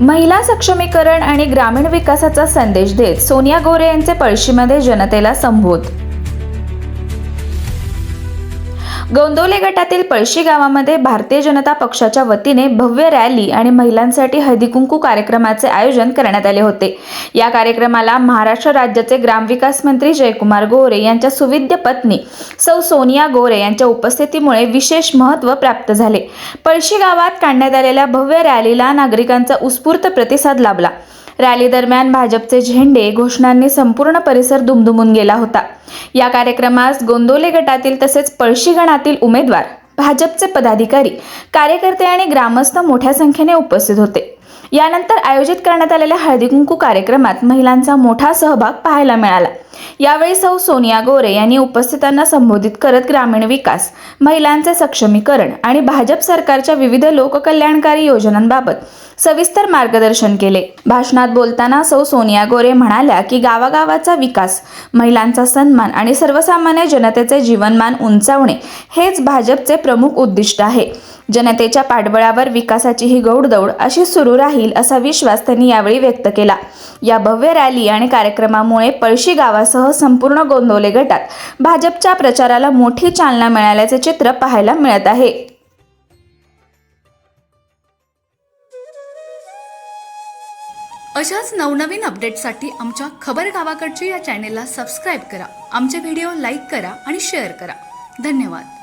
महिला सक्षमीकरण आणि ग्रामीण विकासाचा संदेश देत सोनिया गोरे यांचे पळशीमध्ये जनतेला संबोध. गोंदवले गटातील पळशी गावामध्ये भारतीय जनता पक्षाच्या वतीने भव्य रॅली आणि महिलांसाठी हळदीकुंकू कार्यक्रमाचे आयोजन करण्यात आले होते. या कार्यक्रमाला महाराष्ट्र राज्याचे ग्रामविकास मंत्री जयकुमार गोरे यांच्या सुविद्य पत्नी सौ सोनिया गोरे यांच्या उपस्थितीमुळे विशेष महत्त्व प्राप्त झाले. पळशी गावात काढण्यात आलेल्या भव्य रॅलीला नागरिकांचा उत्स्फूर्त प्रतिसाद लाभला. रॅली दरम्यान भाजपचे झेंडे घोषणांनी संपूर्ण परिसर दुमदुमून गेला होता. या कार्यक्रमास गोंदोले गटातील तसेच पळशी गणातील उमेदवार भाजपचे पदाधिकारी कार्यकर्ते आणि ग्रामस्थ मोठ्या संख्येने उपस्थित होते. यानंतर आयोजित करण्यात आलेल्या हळदीकुंकू कार्यक्रमात महिलांचा मोठा सहभाग पाहायला मिळाला. यावेळी सौ सोनिया गोरे यांनी उपस्थितांना संबोधित करत ग्रामीण विकास महिलांचे सक्षमीकरण आणि भाजप सरकारच्या विविध लोककल्याणकारी योजनांबाबत सविस्तर मार्गदर्शन केले. भाषणात बोलताना सौ सोनिया गोरे म्हणाल्या की गावागावाचा विकास महिलांचा सन्मान आणि सर्वसामान्य जनतेचे जीवनमान उंचावणे हेच भाजपचे प्रमुख उद्दिष्ट आहे. जनतेच्या पाठबळावर विकासाची ही गौडदौड अशी सुरू राहील असा विश्वास त्यांनी यावेळी व्यक्त केला. या भव्य रॅली आणि कार्यक्रमामुळे पळशी गावास गावासह संपूर्ण गोंदवले गटात. भाजपच्या प्रचाराला मोठी चालना मिळाल्याचे चित्र पाहायला मिळत आहे. अशाच नवनवीन अपडेटसाठी आमच्या खबर गावाकडच्या या चॅनेलला सबस्क्राईब करा. आमचे व्हिडिओ लाईक करा आणि शेअर करा. धन्यवाद.